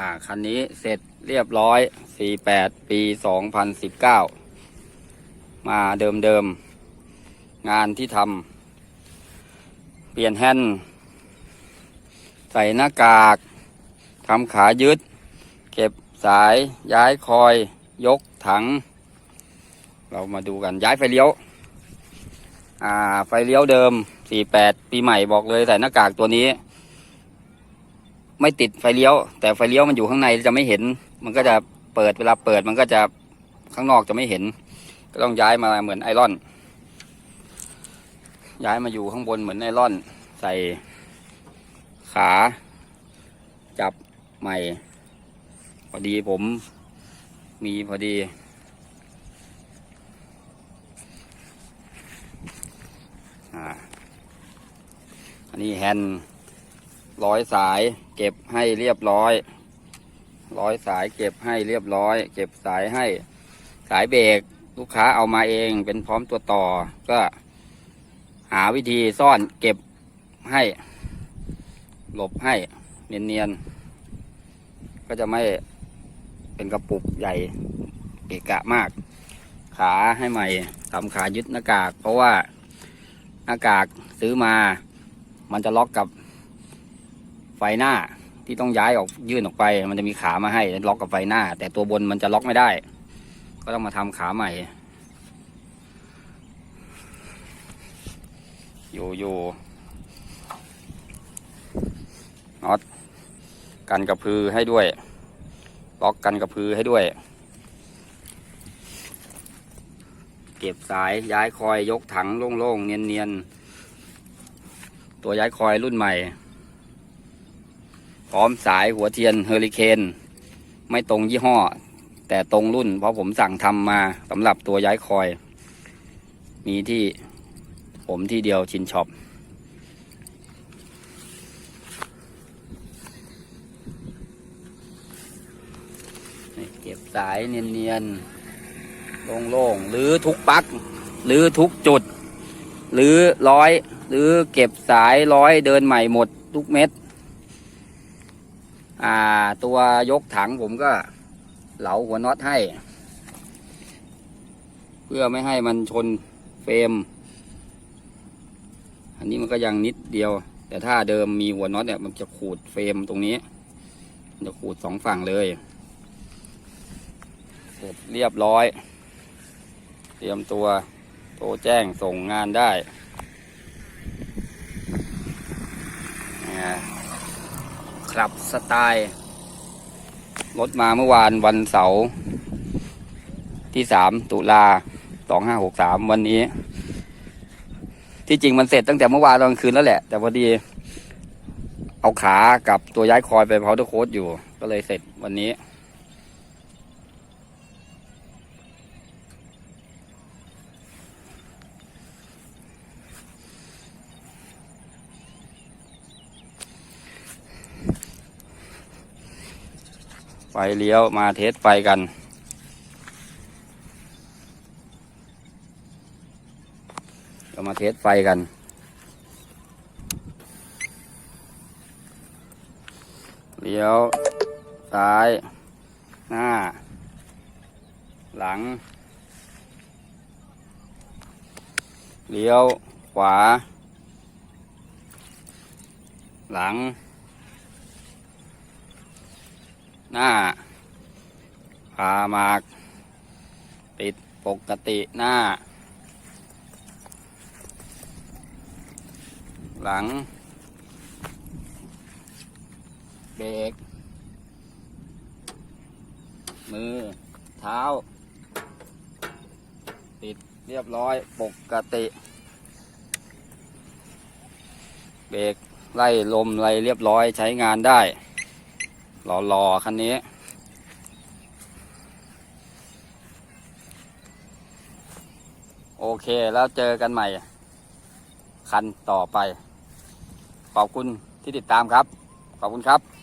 อ่า คันนี้เสร็จเรียบร้อย 48 ปี 2019 มาเดิมเดิม งานที่ทำ เปลี่ยนแฮนด์ ใส่หน้ากาก ทำขายึด เก็บสาย ย้ายคอย ยกถัง เรามาดูกัน ย้ายไฟเลี้ยว อ่า ไฟเลี้ยวเดิม 48 ปีใหม่บอกเลยใส่หน้ากากตัวนี้ ไม่ติดไฟเลี้ยว แต่ไฟเลี้ยวมันอยู่ข้างในจะไม่เห็น มันก็จะเปิดเวลาเปิดมันก็จะข้างนอกจะไม่เห็น ก็ต้องย้ายมาเหมือนไอรอน ย้ายมาอยู่ข้างบนเหมือนไอรอน ใส่ขา จับใหม่ พอดีผมมีพอดี อ่าอันนี้แฮนด์ ร้อยสายเก็บให้เรียบร้อย ร้อยสายเก็บให้เรียบร้อย เก็บสายให้สายเบรกลูกค้าเอามาเองเป็นพร้อมตัวต่อก็ หาวิธีซ่อนเก็บให้ หลบให้เนียนๆก็จะไม่เป็นกระปุกใหญ่เกะกะมาก ขาให้ใหม่ทำขายึดหน้ากาก เพราะว่าหน้ากากซื้อมา มันจะล็อกกับ ไฟหน้าที่ต้องย้ายออกยื่นออกไป มันจะมีขามาให้ล็อกกับไฟหน้า แต่ตัวบนมันจะล็อกไม่ได้ ก็ต้องมาทำขาใหม่ อยู่อยู่น็อตกันกระพือให้ด้วย ล็อกกันกระพือให้ด้วย เก็บสายย้ายคอยยกถังโล่งๆเนียนๆ ตัวย้ายคอยรุ่นใหม่ พร้อมสายหัวเทียนเฮอริเคน ไม่ตรงยี่ห้อ แต่ตรงรุ่น เพราะผมสั่งทำมาสำหรับตัวย้ายคอย มีที่ผมที่เดียวชินช็อปเก็บสายเนียนๆโล่งๆหรือทุกปักหรือทุกจุด หรือร้อย หรือเก็บสายร้อยเดินใหม่หมดทุกเม็ด ตัวยกถังผมก็เหลาหัวน็อตให้ เพื่อไม่ให้มันชนเฟรม อันนี้มันก็ยังนิดเดียว แต่ถ้าเดิมมีหัวน็อตเนี่ยมันจะขูดเฟรมตรงนี้มันจะขูดสองฝั่งเลยเสร็จเรียบร้อย เตรียมตัวโทรแจ้งส่งงานได้นะ ครับสไตล์รถมาเมื่อวานวันเสาร์ที่สามตุลาสองห้าหกสามวันนี้ ที่จริงมันเสร็จตั้งแต่เมื่อวานตอนคืนแล้วแหละ แต่พอดี เอาขากับตัวย้ายคอยไปพาวเดอร์โค้ดอยู่ ก็เลยเสร็จวันนี้ เลี้ยวมาเทสไฟกัน เรามาเทสไฟกัน เลี้ยวซ้าย หน้า หลัง เลี้ยวขวา หลัง หน้าพามาก ติดปกติหน้า หลัง เบรกมือ เท้า ติดเรียบร้อยปกติ เบรกไล่ลมไล่เรียบร้อยใช้งานได้ หล่อๆคันนี้ โอเคแล้วเจอกันใหม่ คันต่อไป ขอบคุณที่ติดตามครับ ขอบคุณครับ